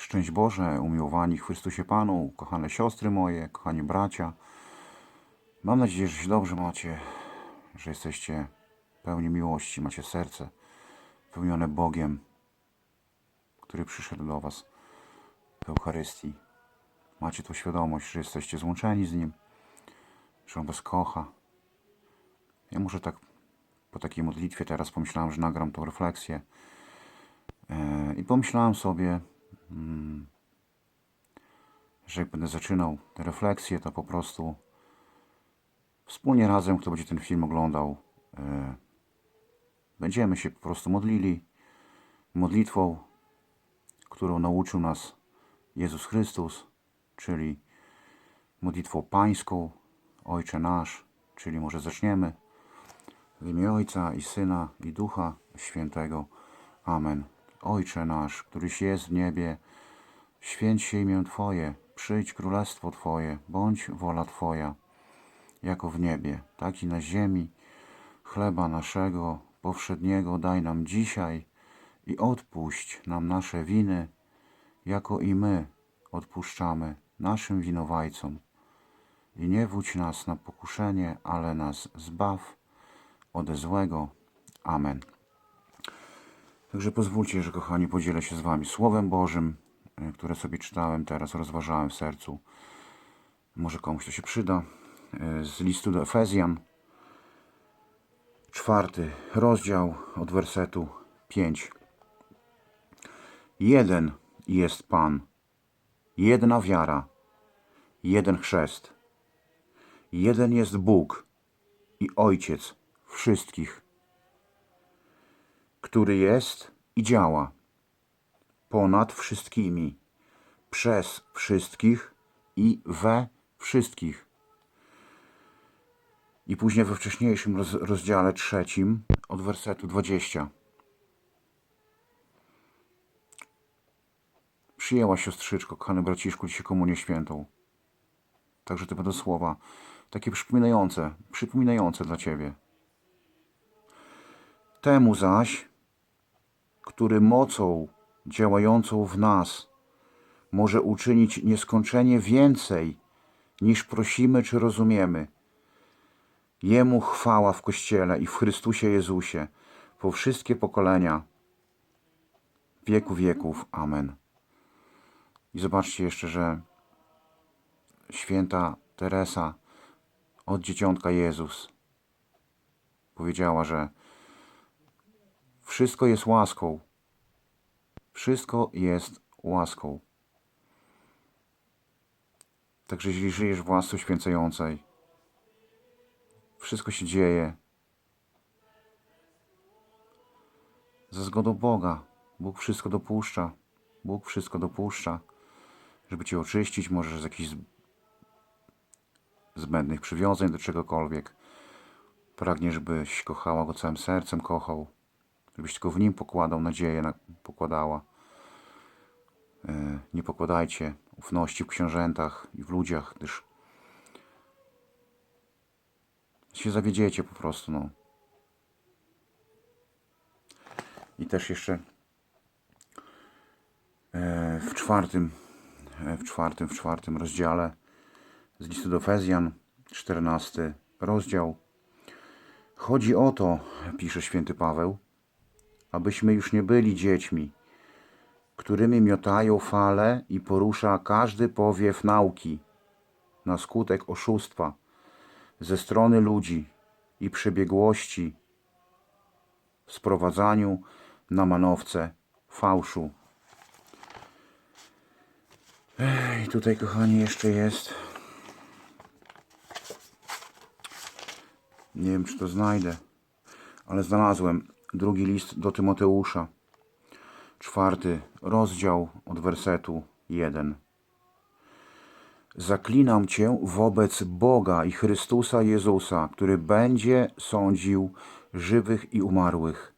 Szczęść Boże, umiłowani Chrystusie Panu, kochane siostry moje, kochani bracia. Mam nadzieję, że się dobrze macie, że jesteście pełni miłości, macie serce pełnione Bogiem, który przyszedł do Was w Eucharystii. Macie tą świadomość, że jesteście złączeni z Nim, że On Was kocha. Ja muszę tak po takiej modlitwie teraz pomyślałem, że nagram tą refleksję. E, I pomyślałem sobie, że jak będę zaczynał tę refleksję, to po prostu wspólnie razem, kto będzie ten film oglądał, e, będziemy się po prostu modlili modlitwą, którą nauczył nas Jezus Chrystus, czyli modlitwą pańską, Ojcze nasz, czyli może zaczniemy w imię Ojca i Syna i Ducha Świętego. Amen. Ojcze nasz, któryś jest w niebie, święć się imię Twoje, przyjdź królestwo Twoje, bądź wola Twoja, jako w niebie, tak i na ziemi. Chleba naszego powszedniego daj nam dzisiaj i odpuść nam nasze winy, jako i my odpuszczamy naszym winowajcom. I nie wódź nas na pokuszenie, ale nas zbaw ode złego. Amen. Także pozwólcie, że kochani podzielę się z Wami Słowem Bożym, które sobie czytałem teraz, rozważałem w sercu. Może komuś to się przyda. E, Z listu do Efezjan, czwarty rozdział od wersetu 5. Jeden jest Pan, jedna wiara, jeden chrzest, jeden jest Bóg i Ojciec wszystkich, który jest i działa ponad wszystkimi, przez wszystkich i we wszystkich. I później we wcześniejszym roz, rozdziale trzecim od wersetu 20. Przyjęła siostrzyczko, kochany braciszku, dzisiaj komunię świętą. Także to będą słowa takie przypominające, przypominające dla Ciebie. Temu zaś, który mocą działającą w nas może uczynić nieskończenie więcej niż prosimy czy rozumiemy. Jemu chwała w Kościele i w Chrystusie Jezusie po wszystkie pokolenia wieku wieków. Amen. I zobaczcie jeszcze, że święta Teresa od dzieciątka Jezus powiedziała, że wszystko jest łaską. Wszystko jest łaską. Także jeśli żyjesz w łasce święcającej, wszystko się dzieje ze zgodą Boga. Bóg wszystko dopuszcza. Bóg wszystko dopuszcza, żeby Cię oczyścić, może z jakichś zbędnych przywiązań do czegokolwiek. Pragnie, żebyś kochała Go całym sercem, kochał. Żebyś tylko w Nim pokładał nadzieję, na- pokładała. E, Nie pokładajcie ufności w książętach i w ludziach, gdyż się zawiedziecie po prostu, no. I też jeszcze e, w czwartym, e, w czwartym, w czwartym rozdziale z listu do Efezjan, 14 rozdział. Chodzi o to, pisze święty Paweł, abyśmy już nie byli dziećmi, którymi miotają fale i porusza każdy powiew nauki na skutek oszustwa ze strony ludzi i przebiegłości w sprowadzaniu na manowce fałszu. Ej, tutaj, kochani, jeszcze jest. Nie wiem, czy to znajdę, ale znalazłem drugi list do Tymoteusza, czwarty rozdział od wersetu 1. Zaklinam Cię wobec Boga i Chrystusa Jezusa, który będzie sądził żywych i umarłych,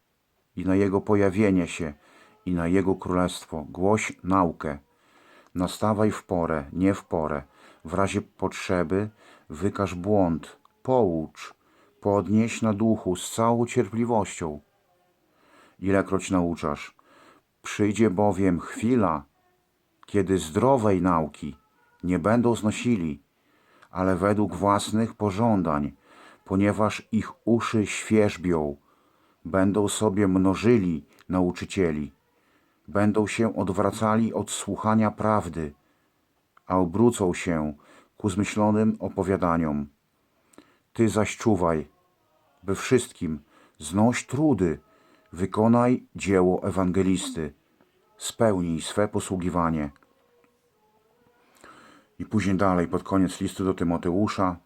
i na Jego pojawienie się, i na Jego królestwo. Głoś naukę. Nastawaj w porę, nie w porę. W razie potrzeby wykaż błąd, poucz, podnieś na duchu z całą cierpliwością. Ilekroć nauczasz, przyjdzie bowiem chwila, kiedy zdrowej nauki nie będą znosili, ale według własnych pożądań, ponieważ ich uszy świerzbią, będą sobie mnożyli nauczycieli, będą się odwracali od słuchania prawdy, a obrócą się ku zmyślonym opowiadaniom. Ty zaś czuwaj, we wszystkim znoś trudy, wykonaj dzieło ewangelisty, spełnij swe posługiwanie. I później dalej, pod koniec listu do Tymoteusza,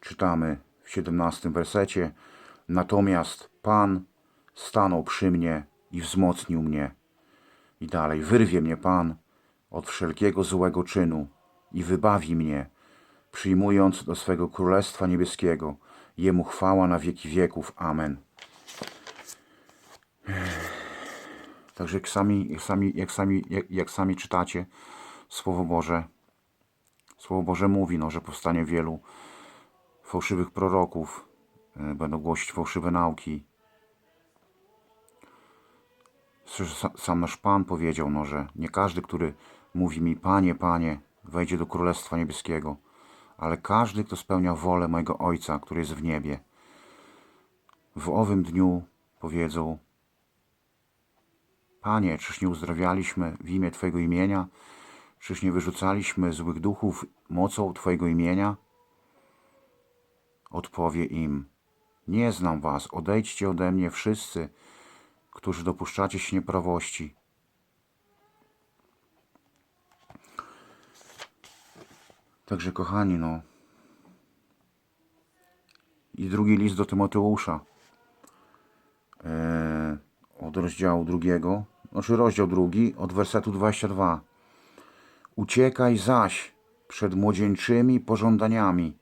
czytamy w 17 wersecie: Natomiast Pan stanął przy mnie i wzmocnił mnie. I dalej, wyrwie mnie Pan od wszelkiego złego czynu i wybawi mnie, przyjmując do swego Królestwa Niebieskiego. Jemu chwała na wieki wieków. Amen. Także jak sami, jak sami, jak sami, jak, jak sami czytacie Słowo Boże, Słowo Boże mówi, no, że powstanie wielu fałszywych proroków, e, będą głosić fałszywe nauki. Sam nasz Pan powiedział, no, że nie każdy, który mówi mi Panie, Panie, wejdzie do Królestwa Niebieskiego, ale każdy, kto spełnia wolę mojego Ojca, który jest w niebie. W owym dniu powiedzą Panie, czyż nie uzdrawialiśmy w imię Twojego imienia? Czyż nie wyrzucaliśmy złych duchów mocą Twojego imienia? Odpowie im, nie znam Was, odejdźcie ode mnie wszyscy, którzy dopuszczacie się nieprawości. Także kochani, no. I drugi list do Tymoteusza. Eee, od rozdziału drugiego, znaczy rozdział drugi, od wersetu 22. Uciekaj zaś przed młodzieńczymi pożądaniami,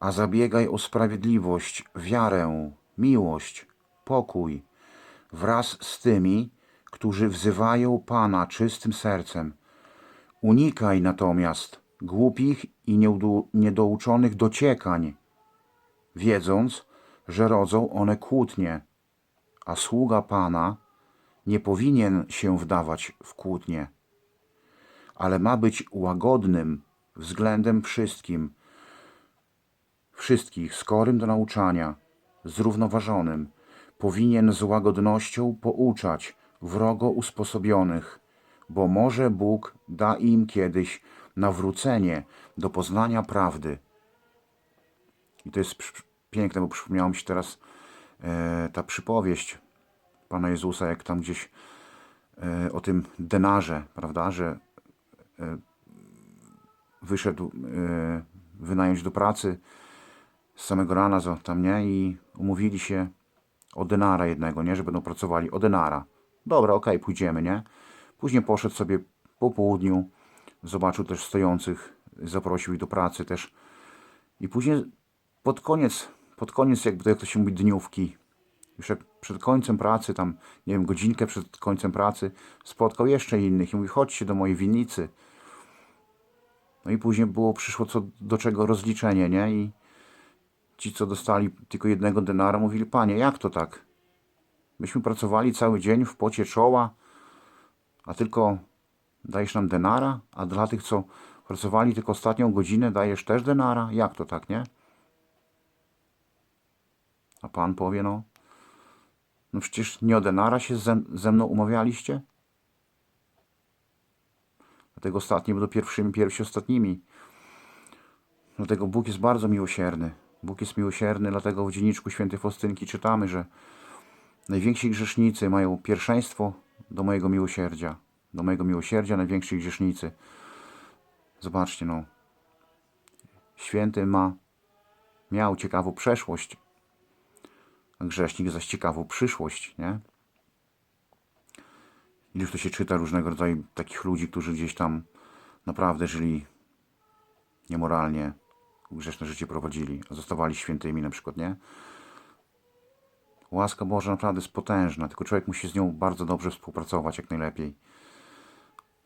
a zabiegaj o sprawiedliwość, wiarę, miłość, pokój, wraz z tymi, którzy wzywają Pana czystym sercem. Unikaj natomiast głupich i niedouczonych dociekań, wiedząc, że rodzą one kłótnie, a sługa Pana nie powinien się wdawać w kłótnie, ale ma być łagodnym względem wszystkim, wszystkich, skorym do nauczania, zrównoważonym, powinien z łagodnością pouczać wrogo usposobionych, bo może Bóg da im kiedyś nawrócenie do poznania prawdy. I to jest piękne, bo przypomniała mi się teraz e, ta przypowieść Pana Jezusa, jak tam gdzieś e, o tym denarze, prawda, że e, wyszedł e, wynająć do pracy z samego rana, zo- tam nie, i umówili się o denara jednego, nie, że będą pracowali o denara. Dobra, okej, pójdziemy, nie. Później poszedł sobie po południu, zobaczył też stojących, zaprosił ich do pracy też. I później pod koniec, pod koniec jakby to, jak to się mówi, dniówki, już jak przed końcem pracy, tam, nie wiem, godzinkę przed końcem pracy, spotkał jeszcze innych i mówi, chodźcie do mojej winnicy. No i później było, przyszło co do czego rozliczenie, nie? I ci, co dostali tylko jednego denara, mówili, panie, jak to tak? Myśmy pracowali cały dzień w pocie czoła, a tylko dajesz nam denara, a dla tych, co pracowali tylko ostatnią godzinę, dajesz też denara? Jak to tak, nie? A pan powie, no, no przecież nie o denara się ze, ze mną umawialiście? Dlatego ostatni będą pierwszymi, pierwsi ostatnimi. Dlatego Bóg jest bardzo miłosierny. Bóg jest miłosierny, dlatego w dzienniczku świętej Faustynki czytamy, że najwięksi grzesznicy mają pierwszeństwo do mojego miłosierdzia. Do mojego miłosierdzia najwięksi grzesznicy. Zobaczcie, no. Święty ma, miał ciekawą przeszłość, grzesznik zaś ciekawą przyszłość, nie? Iluż to się czyta różnego rodzaju takich ludzi, którzy gdzieś tam naprawdę żyli niemoralnie, grzeszne życie prowadzili, a zostawali świętymi na przykład, nie? Łaska Boża naprawdę jest potężna, tylko człowiek musi z nią bardzo dobrze współpracować, jak najlepiej.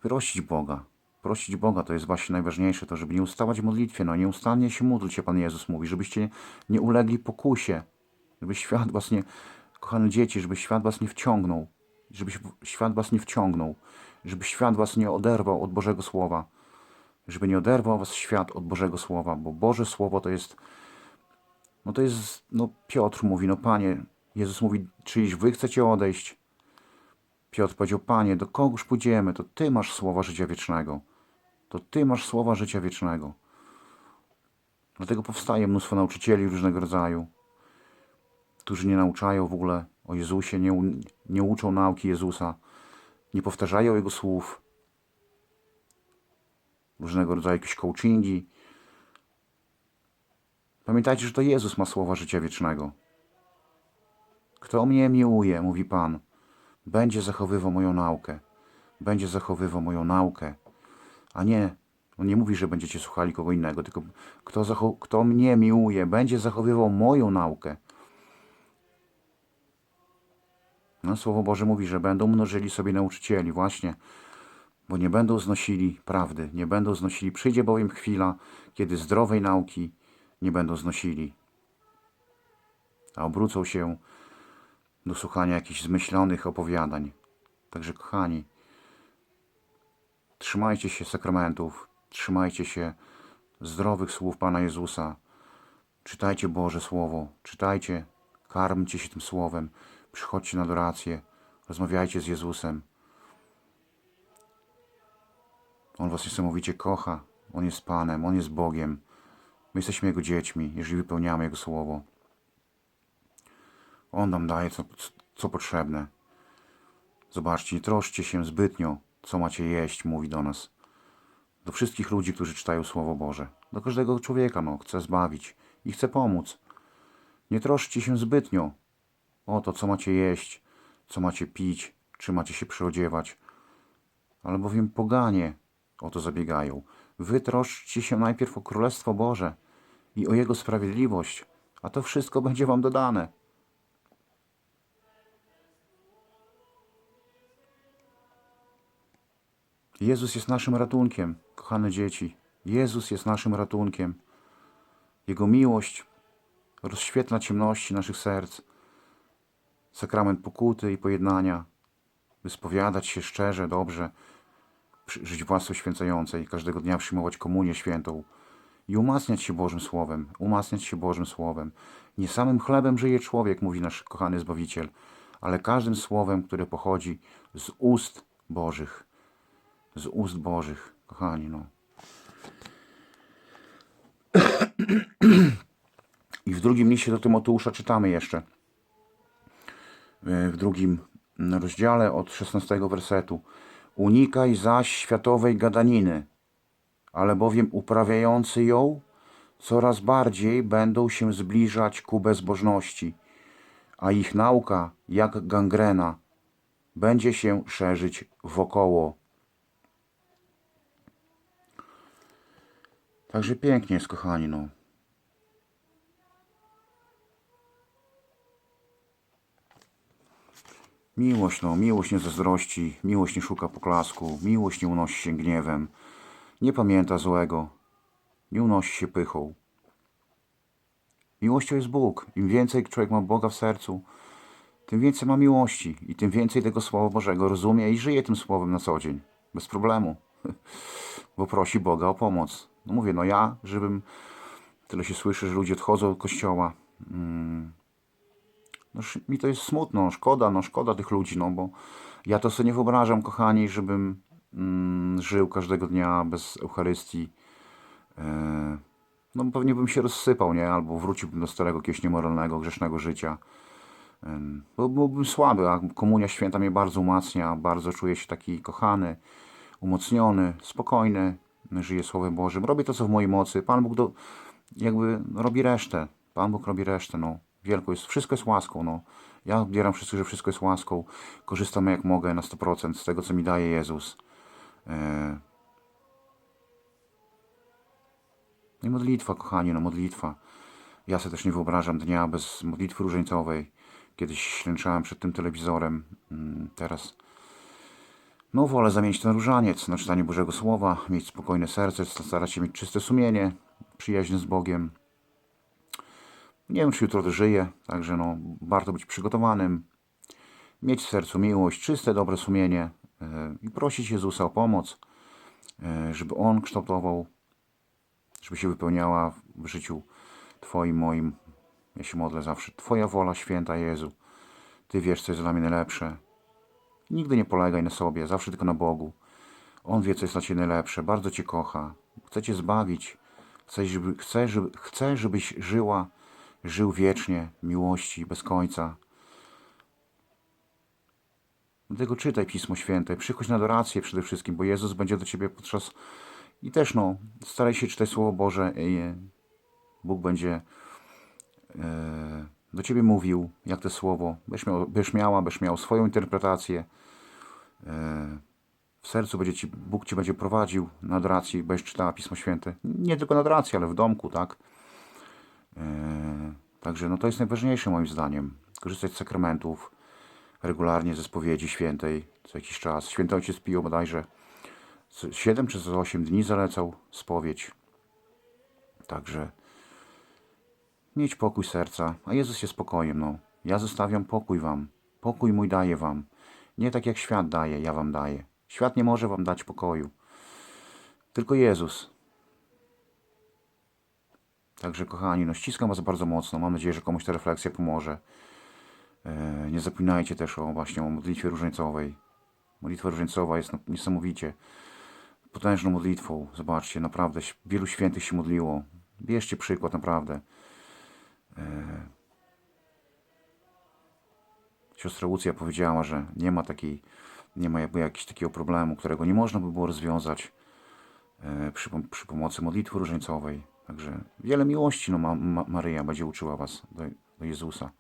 Wyrościć Boga. Prosić Boga to jest właśnie najważniejsze, to żeby nie ustawać w modlitwie, no nieustannie się módlcie, Pan Jezus mówi, żebyście nie ulegli pokusie, żeby świat was nie, kochane dzieci, żeby świat was nie wciągnął żeby świat was nie wciągnął, żeby świat was nie oderwał od Bożego Słowa, żeby nie oderwał was świat od Bożego Słowa, bo Boże Słowo to jest, no to jest, no Piotr mówi, no Panie, Jezus mówi, czyliż wy chcecie odejść? Piotr powiedział, Panie, do kogóż pójdziemy? To Ty masz słowa życia wiecznego. To Ty masz słowa życia wiecznego. Dlatego powstaje mnóstwo nauczycieli różnego rodzaju, którzy nie nauczają w ogóle o Jezusie, nie, nie uczą nauki Jezusa, nie powtarzają Jego słów. Różnego rodzaju jakieś coachingi. Pamiętajcie, że to Jezus ma słowa życia wiecznego. Kto mnie miłuje, mówi Pan, będzie zachowywał moją naukę. Będzie zachowywał moją naukę. A nie, on nie mówi, że będziecie słuchali kogo innego, tylko kto, kto mnie miłuje, będzie zachowywał moją naukę. No, Słowo Boże mówi, że będą mnożyli sobie nauczycieli, właśnie, bo nie będą znosili prawdy, nie będą znosili. Przyjdzie bowiem chwila, kiedy zdrowej nauki nie będą znosili, a obrócą się do słuchania jakichś zmyślonych opowiadań. Także, kochani, trzymajcie się sakramentów, trzymajcie się zdrowych słów Pana Jezusa. Czytajcie Boże Słowo, czytajcie, karmcie się tym Słowem, przychodźcie na adorację, rozmawiajcie z Jezusem. On Was niesamowicie kocha, On jest Panem, On jest Bogiem. My jesteśmy Jego dziećmi, jeżeli wypełniamy Jego Słowo. On nam daje, co, co potrzebne. Zobaczcie, nie troszcie się zbytnio, co macie jeść, mówi do nas. Do wszystkich ludzi, którzy czytają Słowo Boże. Do każdego człowieka, no, chce zbawić i chce pomóc. Nie troszcie się zbytnio o to, co macie jeść, co macie pić, czy macie się przyodziewać. Albowiem poganie o to zabiegają. Wy troszczcie się najpierw o Królestwo Boże i o Jego sprawiedliwość, a to wszystko będzie wam dodane. Jezus jest naszym ratunkiem, kochane dzieci. Jezus jest naszym ratunkiem. Jego miłość rozświetla ciemności naszych serc. Sakrament pokuty i pojednania, by spowiadać się szczerze, dobrze, żyć własną święcającej, każdego dnia przyjmować komunię świętą i umacniać się Bożym Słowem, umacniać się Bożym Słowem. Nie samym chlebem żyje człowiek, mówi nasz kochany Zbawiciel, ale każdym słowem, które pochodzi z ust Bożych. Z ust Bożych, kochani, no. I w drugim liście do Tymoteusza czytamy jeszcze, w drugim rozdziale od 16 wersetu. Unikaj zaś światowej gadaniny, albowiem uprawiający ją coraz bardziej będą się zbliżać ku bezbożności, a ich nauka, jak gangrena, będzie się szerzyć wokoło. Także pięknie jest, kochani, no. Miłość, no, miłość nie zazdrości, miłość nie szuka poklasku, miłość nie unosi się gniewem, nie pamięta złego, nie unosi się pychą. Miłością jest Bóg. Im więcej człowiek ma Boga w sercu, tym więcej ma miłości i tym więcej tego Słowa Bożego rozumie i żyje tym Słowem na co dzień. Bez problemu. Bo prosi Boga o pomoc. No mówię, no ja, żebym, tyle się słyszy, że ludzie odchodzą od kościoła. Mm, no, mi to jest smutno, szkoda, no szkoda tych ludzi, no bo ja to sobie nie wyobrażam, kochani, żebym mm, żył każdego dnia bez Eucharystii. E, no pewnie bym się rozsypał, nie? Albo wróciłbym do starego jakiegoś niemoralnego, grzesznego życia. Em, Bo byłbym słaby, a komunia święta mnie bardzo umacnia, bardzo czuję się taki kochany, umocniony, spokojny, żyję Słowem Bożym. Robię to, co w mojej mocy. Pan Bóg do, jakby robi resztę. Pan Bóg robi resztę, no. Wielko jest, wszystko jest łaską, no. Ja odbieram wszystko, że wszystko jest łaską. Korzystam jak mogę na 100% z tego, co mi daje Jezus. E... No i modlitwa, kochani, no modlitwa. Ja sobie też nie wyobrażam dnia bez modlitwy różańcowej. Kiedyś ślęczałem przed tym telewizorem, mm, teraz no wolę zamienić ten różaniec na czytanie Bożego Słowa, mieć spokojne serce, starać się mieć czyste sumienie, przyjaźń z Bogiem. Nie wiem, czy jutro dożyję, także no, warto być przygotowanym. mieć w sercu miłość, czyste, dobre sumienie e, i prosić Jezusa o pomoc, e, żeby On kształtował, żeby się wypełniała w życiu Twoim, moim. Ja się modlę zawsze. Twoja wola święta, Jezu. Ty wiesz, co jest dla mnie najlepsze. Nigdy nie polegaj na sobie, zawsze tylko na Bogu. On wie, co jest dla Ciebie najlepsze. Bardzo Cię kocha. Chce Cię zbawić. Chce, żeby, chce, żeby, chce, żebyś żyła, żył wiecznie, miłości, bez końca. Dlatego czytaj Pismo Święte, przychodź na adorację przede wszystkim, bo Jezus będzie do Ciebie podczas... I też no, staraj się czytać Słowo Boże i Bóg będzie e, do Ciebie mówił, jak to Słowo, byś, miał, byś miała, byś miał swoją interpretację. E, w sercu będzie ci, Bóg Cię będzie prowadził na adoracji, będziesz czytała Pismo Święte. Nie tylko na adoracji, ale w domku, tak? Także no to jest najważniejsze moim zdaniem. Korzystać z sakramentów regularnie ze spowiedzi świętej co jakiś czas. Święty Ojciec Pio bodajże 7 czy 8 dni zalecał spowiedź. Także mieć pokój serca, a Jezus jest spokojem. No. Ja zostawiam pokój wam. Pokój mój daję wam. Nie tak jak świat daje, ja wam daję. Świat nie może wam dać pokoju. Tylko Jezus. Także kochani, no ściskam was bardzo mocno. Mam nadzieję, że komuś ta refleksja pomoże. E, Nie zapominajcie też o właśnie o modlitwie różańcowej. Modlitwa różańcowa jest no, niesamowicie potężną modlitwą. Zobaczcie, naprawdę wielu świętych się modliło. Bierzcie przykład, naprawdę. E, Siostra Łucja powiedziała, że nie ma takiej, nie ma jakby jakiegoś takiego problemu, którego nie można by było rozwiązać e, przy, przy pomocy modlitwy różańcowej. Także wiele miłości no, ma, ma, Maryja będzie uczyła was do, do Jezusa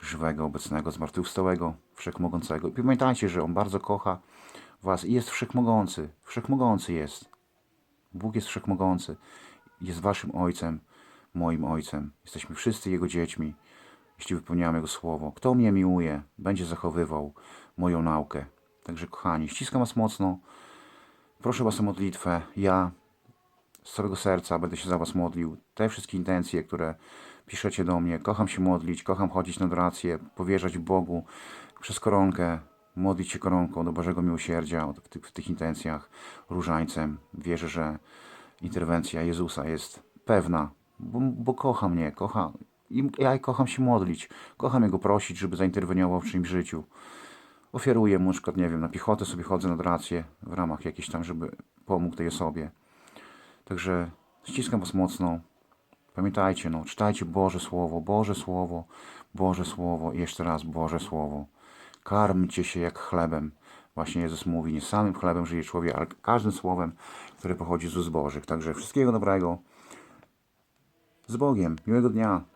żywego, obecnego, zmartwychwstałego, wszechmogącego. I pamiętajcie, że On bardzo kocha was i jest wszechmogący. Wszechmogący jest. Bóg jest wszechmogący. Jest waszym Ojcem, moim Ojcem. Jesteśmy wszyscy Jego dziećmi, jeśli wypełniamy Jego Słowo. Kto mnie miłuje, będzie zachowywał moją naukę. Także kochani, ściskam was mocno. Proszę was o modlitwę. Ja z całego serca będę się za Was modlił. Te wszystkie intencje, które piszecie do mnie, kocham się modlić, kocham chodzić na adorację, powierzać Bogu przez koronkę, modlić się koronką do Bożego Miłosierdzia w tych, w tych intencjach, różańcem. Wierzę, że interwencja Jezusa jest pewna, bo, bo kocha mnie, kocha. I ja kocham się modlić, kocham Jego prosić, żeby zainterweniował w czyimś życiu. Ofiaruję mu, na przykład, nie wiem, na piechotę sobie chodzę na adorację w ramach jakiejś tam, żeby pomógł tej osobie. Także ściskam Was mocno. Pamiętajcie, no, czytajcie Boże Słowo, Boże Słowo, Boże Słowo i jeszcze raz Boże Słowo. Karmcie się jak chlebem. Właśnie Jezus mówi, nie samym chlebem żyje człowiek, ale każdym słowem, które pochodzi z ust Bożych. Także wszystkiego dobrego. Z Bogiem. Miłego dnia.